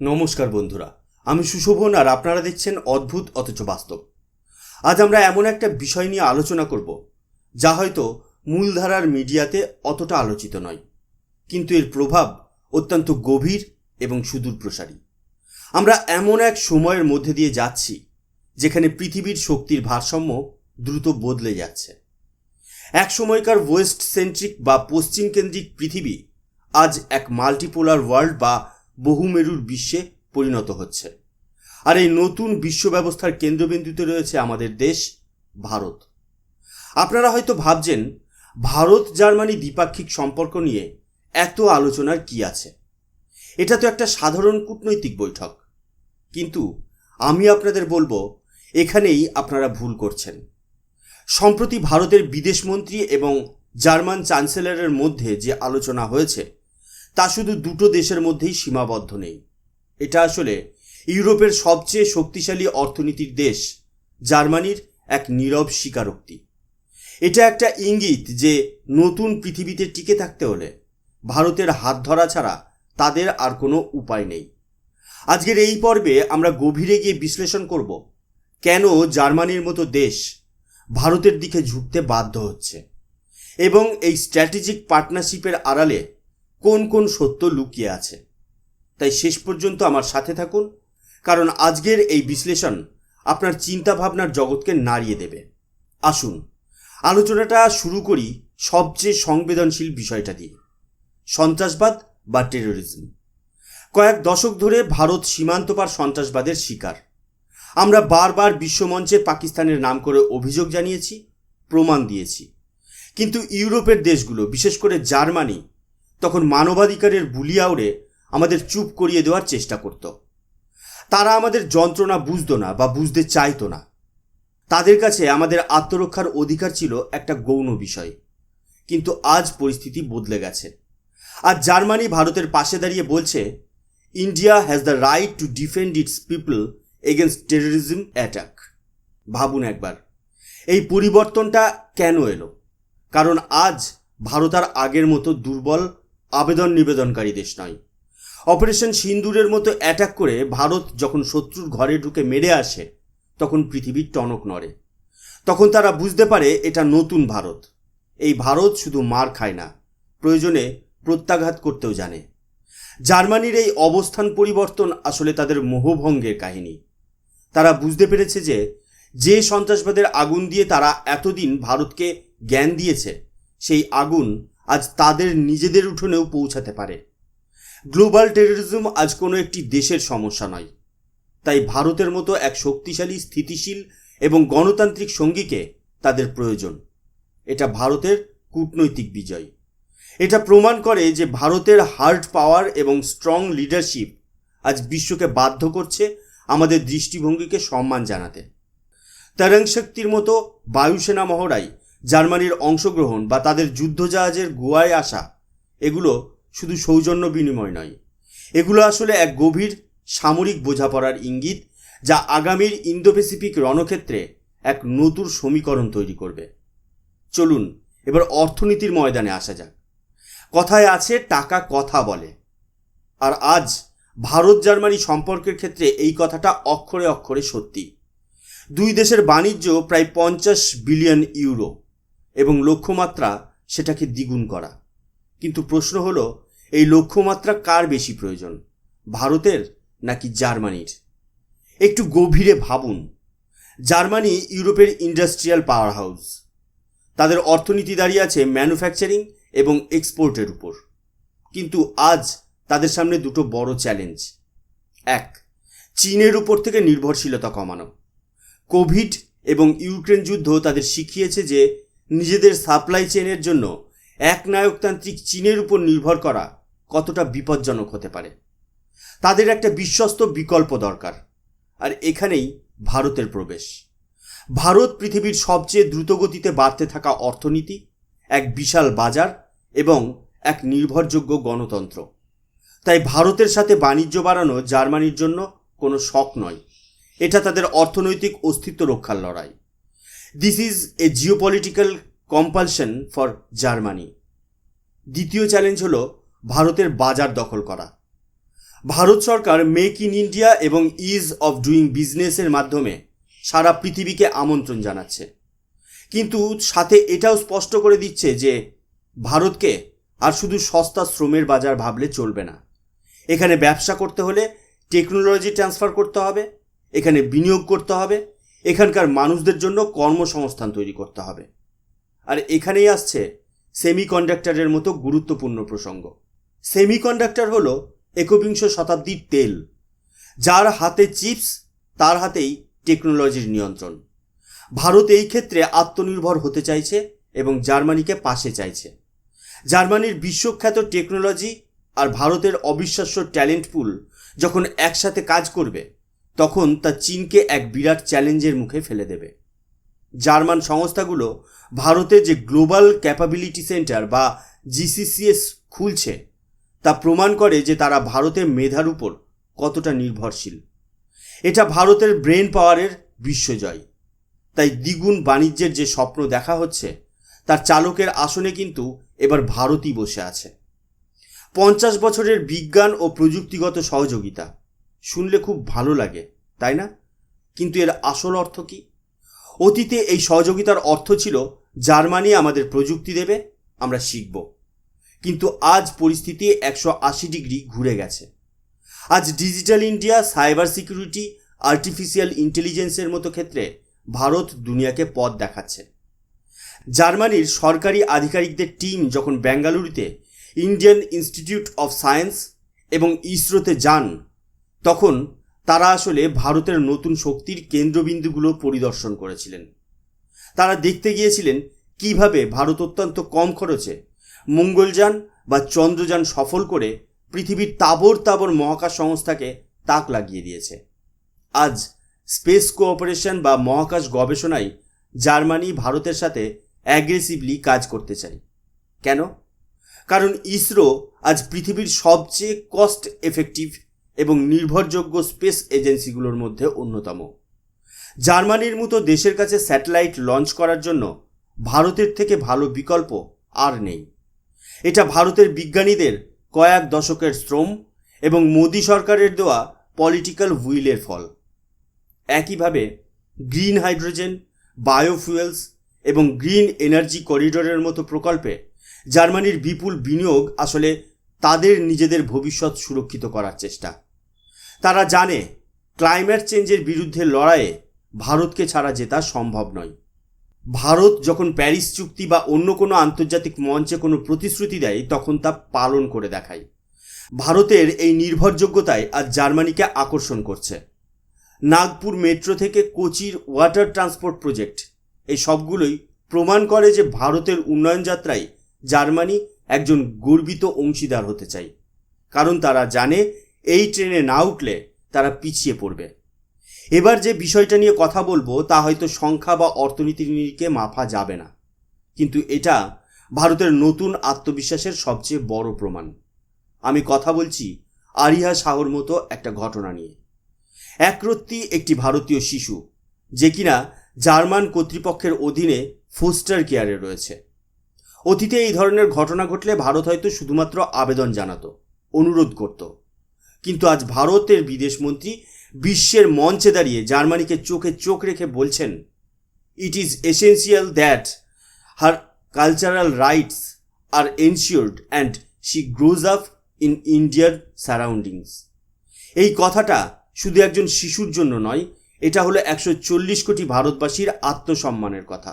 নমস্কার বন্ধুরা, আমি সুশোভন আর আপনারা দেখছেন অদ্ভুত অথচ বাস্তব। আজ আমরা এমন একটা বিষয় নিয়ে আলোচনা করব, যা হয়তো মূলধারার মিডিয়াতে অতটা আলোচিত নয়, কিন্তু এর প্রভাব অত্যন্ত গভীর এবং সুদূরপ্রসারী। আমরা এমন এক সময়ের মধ্যে দিয়ে যাচ্ছি, যেখানে পৃথিবীর শক্তির ভারসাম্য দ্রুত বদলে যাচ্ছে। এক সময়কার ওয়েস্ট সেন্ট্রিক বা পশ্চিম কেন্দ্রিক পৃথিবী আজ এক মাল্টিপোলার ওয়ার্ল্ড বা বহুমেরুর বিশ্বে পরিণত হচ্ছে। আর এই নতুন বিশ্ব ব্যবস্থার কেন্দ্রবিন্দুতে রয়েছে আমাদের দেশ, ভারত। আপনারা হয়তো ভাবছেন, ভারত, জার্মানি দ্বিপাক্ষিক সম্পর্ক নিয়ে এত আলোচনার কি আছে? এটা তো একটা সাধারণ কূটনৈতিক বৈঠক। কিন্তু আমি আপনাদের বলব, এখানেই আপনারা ভুল করছেন। সম্প্রতি ভারতের বিদেশমন্ত্রী এবং জার্মান চ্যান্সেলরের মধ্যে যে আলোচনা হয়েছে তা শুধু দুটো দেশের মধ্যেই সীমাবদ্ধ নেই। এটা আসলে ইউরোপের সবচেয়ে শক্তিশালী অর্থনীতির দেশ, জার্মানির এক নীরব স্বীকারোক্তি। এটা একটা ইঙ্গিত যে নতুন পৃথিবীতে টিকে থাকতে হলে ভারতের হাত ধরা ছাড়া তাদের আর কোনো উপায় নেই। আজকের এই পর্বে আমরা গভীরে গিয়ে বিশ্লেষণ করব কেন জার্মানির মতো দেশ ভারতের দিকে ঝুঁকতে বাধ্য হচ্ছে এবং এই স্ট্র্যাটেজিক পার্টনারশিপের আড়ালে কোন কোন সত্য লুকিয়ে আছে। তাই শেষ পর্যন্ত আমার সাথে থাকুন, কারণ আজকের এই বিশ্লেষণ আপনার চিন্তা ভাবনার জগৎকে নাড়িয়ে দেবে। আসুন, আলোচনাটা শুরু করি সবচেয়ে সংবেদনশীল বিষয়টা দিয়ে। সন্ত্রাসবাদ বা টেরোরিজম কয়েক দশক ধরে ভারত সীমান্তপার সন্ত্রাসবাদের শিকার। আমরা বারবার বিশ্বমঞ্চে পাকিস্তানের নাম করে অভিযোগ জানিয়েছি, প্রমাণ দিয়েছি। কিন্তু ইউরোপের দেশগুলো, বিশেষ করে জার্মানি তখন মানবাধিকারের বুলিয়া উড়ে আমাদের চুপ করিয়ে দেওয়ার চেষ্টা করত। তারা আমাদের যন্ত্রণা বুঝতো না বা বুঝতে চাইতো না। তাদের কাছে আমাদের আত্মরক্ষার অধিকার ছিল একটা গৌণ বিষয়। কিন্তু আজ পরিস্থিতি বদলে গেছে। আর জার্মানি ভারতের পাশে দাঁড়িয়ে বলছে, India has the right to defend its people against terrorism attack ভাবুন একবার, এই পরিবর্তনটা কেন এলো? কারণ আজ ভারত আর আগের মতো দুর্বল আবেদন নিবেদনকারী দেশ নয়। অপারেশন সিন্দুরের মতো অ্যাটাক করে ভারত যখন শত্রুর ঘরে ঢুকে মেরে আসে, তখন পৃথিবীর টনক নড়ে। তখন তারা বুঝতে পারে এটা নতুন ভারত। এই ভারত শুধু মার খায় না, প্রয়োজনে প্রত্যাঘাত করতেও জানে। জার্মানির এই অবস্থান পরিবর্তন আসলে তাদের মোহভঙ্গের কাহিনী। তারা বুঝতে পেরেছে যে যে সন্ত্রাসবাদের আগুন দিয়ে তারা এতদিন ভারতকে জ্ঞান দিয়েছে, সেই আগুন আজ তাদের নিজেদের উঠোনেও পৌঁছাতে পারে। গ্লোবাল টেরোরিজম আজ কোনো একটি দেশের সমস্যা নয়। তাই ভারতের মতো এক শক্তিশালী, স্থিতিশীল এবং গণতান্ত্রিক সঙ্গীকে তাদের প্রয়োজন। এটা ভারতের কূটনৈতিক বিজয়। এটা প্রমাণ করে যে ভারতের হার্ড পাওয়ার এবং স্ট্রং লিডারশিপ আজ বিশ্বকে বাধ্য করছে আমাদের দৃষ্টিভঙ্গিকে সম্মান জানাতে। তরং শক্তির মতো বায়ুসেনা মহড়াই জার্মানির অংশগ্রহণ বা তাদের যুদ্ধজাহাজের গোয়ায় আসা, এগুলো শুধু সৌজন্য বিনিময় নয়। এগুলো আসলে এক গভীর সামরিক বোঝাপড়ার ইঙ্গিত যা আগামীর ইন্দো প্যাসিফিক রণক্ষেত্রে এক নতুন সমীকরণ তৈরি করবে। চলুন, এবার অর্থনীতির ময়দানে আসা যাক। কথায় আছে, টাকা কথা বলে। আর আজ ভারত জার্মানি সম্পর্কের ক্ষেত্রে এই কথাটা অক্ষরে অক্ষরে সত্যি। দুই দেশের বাণিজ্য প্রায় পঞ্চাশ বিলিয়ন ইউরো। এবং লক্ষ্যমাত্রা সেটাকে দ্বিগুণ করা। কিন্তু প্রশ্ন হলো, এই লক্ষ্যমাত্রা কার বেশি প্রয়োজন, ভারতের নাকি জার্মানির? একটু গভীরে ভাবুন। জার্মানি ইউরোপের ইন্ডাস্ট্রিয়াল পাওয়ার হাউস তাদের অর্থনীতি দাঁড়িয়ে আছে ম্যানুফ্যাকচারিং এবং এক্সপোর্টের উপর। কিন্তু আজ তাদের সামনে দুটো বড় চ্যালেঞ্জ। এক, চীনের উপর থেকে নির্ভরশীলতা কমানো। কোভিড এবং ইউক্রেন যুদ্ধ তাদের শিখিয়েছে যে নিজেদের সাপ্লাই চেনের জন্য একনায়কতান্ত্রিক চীনের উপর নির্ভর করা কতটা বিপজ্জনক হতে পারে? তাদের একটা বিশ্বস্ত বিকল্প দরকার। আর এখানেই ভারতের প্রবেশ। ভারত পৃথিবীর সবচেয়ে দ্রুতগতিতে বাড়তে থাকা অর্থনীতি, এক বিশাল বাজার এবং এক নির্ভরযোগ্য গণতন্ত্র। তাই ভারতের সাথে বাণিজ্য বাড়ানো জার্মানির জন্য কোনো শখ নয়। এটা তাদের অর্থনৈতিক অস্তিত্ব রক্ষার লড়াই। This is a geopolitical compulsion for Germany দ্বিতীয় চ্যালেঞ্জ হলো ভারতের বাজার দখল করা। ভারত সরকার মেক ইন ইন্ডিয়া এবং ইজ অফ ডুইং বিজনেসের মাধ্যমে সারা পৃথিবীকে আমন্ত্রণ জানাচ্ছে। কিন্তু সাথে এটাও স্পষ্ট করে দিচ্ছে যে ভারতকে আর শুধু সস্তা শ্রমের বাজার ভাবলে চলবে না। এখানে ব্যবসা করতে হলে টেকনোলজি ট্রান্সফার করতে হবে, এখানে বিনিয়োগ করতে হবে এখানকার মানুষদের জন্য কর্মসংস্থান তৈরি করতে হবে। আর এখানেই আসছে সেমিকন্ডাক্টরের মতো গুরুত্বপূর্ণ প্রসঙ্গ। সেমিকন্ডাক্টর হলো একবিংশ শতাব্দীর তেল, যার হাতে চিপস, তার হাতেই টেকনোলজির নিয়ন্ত্রণ। ভারত এই ক্ষেত্রে আত্মনির্ভর হতে চাইছে এবং জার্মানিকে পাশে চাইছে। জার্মানির বিশ্বখ্যাত টেকনোলজি আর ভারতের অবিশ্বাস্য ট্যালেন্ট পুল যখন একসাথে কাজ করবে তখন তা চীনকে এক বিরাট চ্যালেঞ্জের মুখে ফেলে দেবে। জার্মান সংস্থাগুলো ভারতে যে গ্লোবাল ক্যাপাবিলিটি সেন্টার বা জিসিসিএস খুলছে, তা প্রমাণ করে যে তারা ভারতের মেধার উপর কতটা নির্ভরশীল। এটা ভারতের ব্রেন পাওয়ারের বিশ্বজয়। তাই দ্বিগুণ বাণিজ্যের যে স্বপ্ন দেখা হচ্ছে, তার চালকের আসনে কিন্তু এবার ভারতই বসে আছে। পঞ্চাশ বছরের বিজ্ঞান ও প্রযুক্তিগত সহযোগিতা। শুনলে খুব ভালো লাগে, তাই না? কিন্তু এর আসল অর্থ কি? অতীতে এই সহযোগিতার অর্থ ছিল, জার্মানি আমাদের প্রযুক্তি দেবে, আমরা শিখব। কিন্তু আজ পরিস্থিতি একশো আশি ডিগ্রি ঘুরে গেছে। আজ digital India, cyber security, artificial ইন্টেলিজেন্সের মতো ক্ষেত্রে ভারত দুনিয়াকে পথ দেখাচ্ছে। জার্মানির সরকারি আধিকারিকদের টিম যখন বেঙ্গালুরুতে ইন্ডিয়ান ইনস্টিটিউট অফ সায়েন্স এবং ইসরোতে যান তখন তারা আসলে ভারতের নতুন শক্তির কেন্দ্রবিন্দুগুলো পরিদর্শন করেছিলেন। তারা দেখতে গিয়েছিলেন কীভাবে ভারত অত্যন্ত কম খরচে মঙ্গলযান বা চন্দ্রযান সফল করে পৃথিবীর তাবর তাবর মহাকাশ সংস্থাকে তাক লাগিয়ে দিয়েছে। আজ স্পেস কোঅপারেশন বা মহাকাশ গবেষণায় জার্মানি ভারতের সাথে অ্যাগ্রেসিভলি কাজ করতে চায়। কেন? কারণ ইসরো আজ পৃথিবীর সবচেয়ে কস্ট এফেক্টিভ এবং নির্ভরযোগ্য স্পেস এজেন্সিগুলোর মধ্যে অন্যতম। জার্মানির মতো দেশের কাছে স্যাটেলাইট লঞ্চ করার জন্য ভারতের থেকে ভালো বিকল্প আর নেই। এটা ভারতের বিজ্ঞানীদের কয়েক দশকের শ্রম এবং মোদী সরকারের দেওয়া পলিটিক্যাল হুইলের ফল। একইভাবে গ্রিন হাইড্রোজেন, বায়োফুয়েলস এবং গ্রিন এনার্জি করিডোরের মতো প্রকল্পে জার্মানির বিপুল বিনিয়োগ আসলে তাদের নিজেদের ভবিষ্যৎ সুরক্ষিত করার চেষ্টা। তারা জানে, ক্লাইমেট চেঞ্জের বিরুদ্ধে লড়াইয়ে ভারতকে ছাড়া জেতা সম্ভব নয়। ভারত যখন প্যারিস চুক্তি বা অন্য কোনো আন্তর্জাতিক মঞ্চে কোনো প্রতিশ্রুতি দেয়, তখন তা পালন করে দেখায়। ভারতের এই নির্ভরযোগ্যতায় আজ জার্মানিকে আকর্ষণ করছে। নাগপুর মেট্রো থেকে কোচির ওয়াটার ট্রান্সপোর্ট প্রজেক্ট, এই সবগুলোই প্রমাণ করে যে ভারতের উন্নয়ন যাত্রায় জার্মানি একজন গর্বিত অংশীদার হতে চাই কারণ তারা জানে এই ট্রেনে না উঠলে তারা পিছিয়ে পড়বে। এবার যে বিষয়টা নিয়ে কথা বলব, তা হয়তো সংখ্যা বা অর্থনীতির নিরিখে মাপা যাবে না। কিন্তু এটা ভারতের নতুন আত্মবিশ্বাসের সবচেয়ে বড় প্রমাণ। আমি কথা বলছি আরিহা শাহর মতো একটা ঘটনা নিয়ে। একরত্তি একটি ভারতীয় শিশু, যে কিনা জার্মান কর্তৃপক্ষের অধীনে ফোস্টার কেয়ারে রয়েছে। অতীতে এই ধরনের ঘটনা ঘটলে ভারত হয়তো শুধুমাত্র আবেদন জানাতো, অনুরোধ করত। কিন্তু আজ ভারতের বিদেশমন্ত্রী বিশ্বের মঞ্চে দাঁড়িয়ে জার্মানিকে চোখে চোখ রেখে বলছেন it is essential that her cultural rights are ensured and she grows up in ইন্ডিয়ার সারাউন্ডিংস এই কথাটা শুধু একজন শিশুর জন্য নয়, এটা হলো একশো চল্লিশ কোটি ভারতবাসীর আত্মসম্মানের কথা।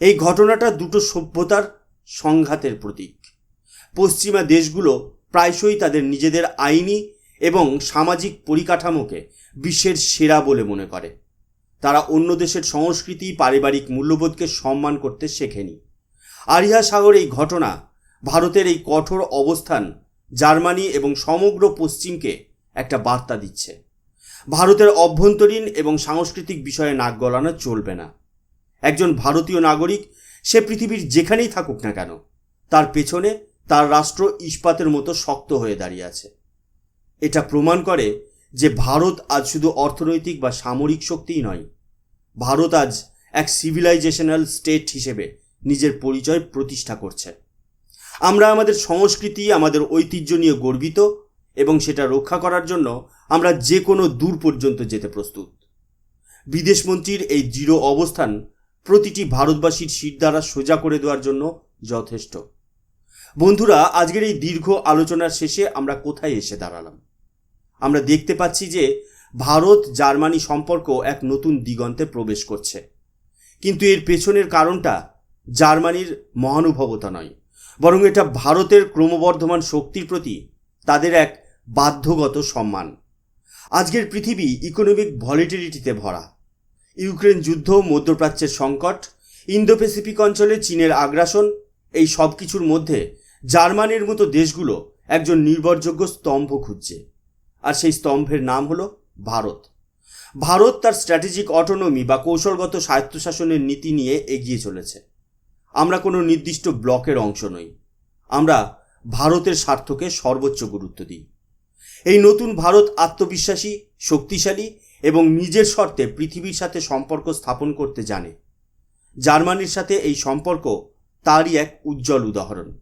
এই ঘটনাটা দুটো সভ্যতার সংঘাতের প্রতীক। পশ্চিমা দেশগুলো প্রায়শই তাদের নিজেদের আইনি এবং সামাজিক পরিকাঠামোকে বিশ্বের সেরা বলে মনে করে। তারা অন্য দেশের সংস্কৃতি, পারিবারিক মূল্যবোধকে সম্মান করতে শেখেনি। আরিহা সাগর এই ঘটনা ভারতের এই কঠোর অবস্থান জার্মানি এবং সমগ্র পশ্চিমকে একটা বার্তা দিচ্ছে। ভারতের অভ্যন্তরীণ এবং সাংস্কৃতিক বিষয়ে নাক গলানো চলবে না। একজন ভারতীয় নাগরিক, সে পৃথিবীর যেখানেই থাকুক না কেন, তার পেছনে তার রাষ্ট্র ইস্পাতের মতো শক্ত হয়ে দাঁড়িয়ে আছে। এটা প্রমাণ করে যে ভারত আজ শুধু অর্থনৈতিক বা সামরিক শক্তিই নয়, ভারত আজ এক সিভিলাইজেশনাল স্টেট হিসেবে নিজের পরিচয় প্রতিষ্ঠা করছে। আমরা আমাদের সংস্কৃতি, আমাদের ঐতিহ্য নিয়ে গর্বিত এবং সেটা রক্ষা করার জন্য আমরা যে কোনো দূর পর্যন্ত যেতে প্রস্তুত। বিদেশমন্ত্রীর এই দৃঢ় অবস্থান প্রতিটি ভারতবাসীর শির দ্বারা সোজা করে দেওয়ার জন্য যথেষ্ট। বন্ধুরা, আজকের এই দীর্ঘ আলোচনার শেষে আমরা কোথায় এসে দাঁড়ালাম? আমরা দেখতে পাচ্ছি যে ভারত জার্মানি সম্পর্ক এক নতুন দিগন্তে প্রবেশ করছে। কিন্তু এর পেছনের কারণটা জার্মানির মহানুভবতা নয়, বরং এটা ভারতের ক্রমবর্ধমান শক্তির প্রতি তাদের এক বাধ্যগত সম্মান। আজকের পৃথিবী ইকোনমিক ভলিটিলিটিতে ভরা। ইউক্রেন যুদ্ধ, মধ্যপ্রাচ্যের সংকট ইন্দো প্যাসিফিক অঞ্চলে চীনের আগ্রাসন, এই সব কিছুর মধ্যে জার্মানির মতো দেশগুলো একজন নির্ভরযোগ্য স্তম্ভ খুঁজছে। আর সেই স্তম্ভের নাম হলো ভারত। ভারত তার স্ট্র্যাটেজিক অটোনমি বা কৌশলগত স্বায়ত্তশাসনের নীতি নিয়ে এগিয়ে চলেছে। আমরা কোনো নির্দিষ্ট ব্লকের অংশ নই। আমরা ভারতের স্বার্থকে সর্বোচ্চ গুরুত্ব দিই। এই নতুন ভারত আত্মবিশ্বাসী, শক্তিশালী এবং নিজের শর্তে পৃথিবীর সাথে সম্পর্ক স্থাপন করতে জানে। জার্মানির সাথে এই সম্পর্ক তারই এক উজ্জ্বল উদাহরণ।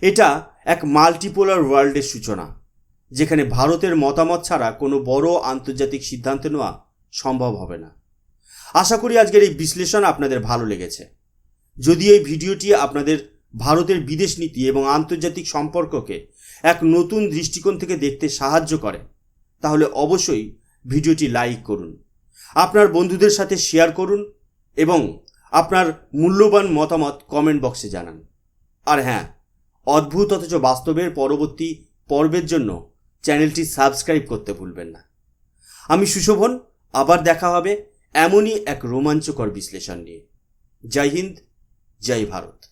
এটা এক মাল্টিপোলার ওয়ার্ল্ডের সূচনা। যেখানে ভারতের মতামত ছাড়া কোনো বড় আন্তর্জাতিক সিদ্ধান্ত নেওয়া সম্ভব হবে না। আশা করি আজকের এই বিশ্লেষণ আপনাদের ভালো লেগেছে। যদি এই ভিডিওটি আপনাদের ভারতের বিদেশ নীতি এবং আন্তর্জাতিক সম্পর্ককে এক নতুন দৃষ্টিকোণ থেকে দেখতে সাহায্য করে, তাহলে অবশ্যই ভিডিওটি লাইক করুন, আপনার বন্ধুদের সাথে শেয়ার করুন এবং আপনার মূল্যবান মতামত কমেন্ট বক্সে জানান। আর হ্যাঁ অদ্ভুত অথচ বাস্তবের পরবর্তী পর্বের জন্য চ্যানেলটি সাবস্ক্রাইব করতে ভুলবেন না। আমি সুশোভন, আবার দেখা হবে এমনই এক রোমাঞ্চকর বিশ্লেষণ নিয়ে। জয় হিন্দ, জয় ভারত।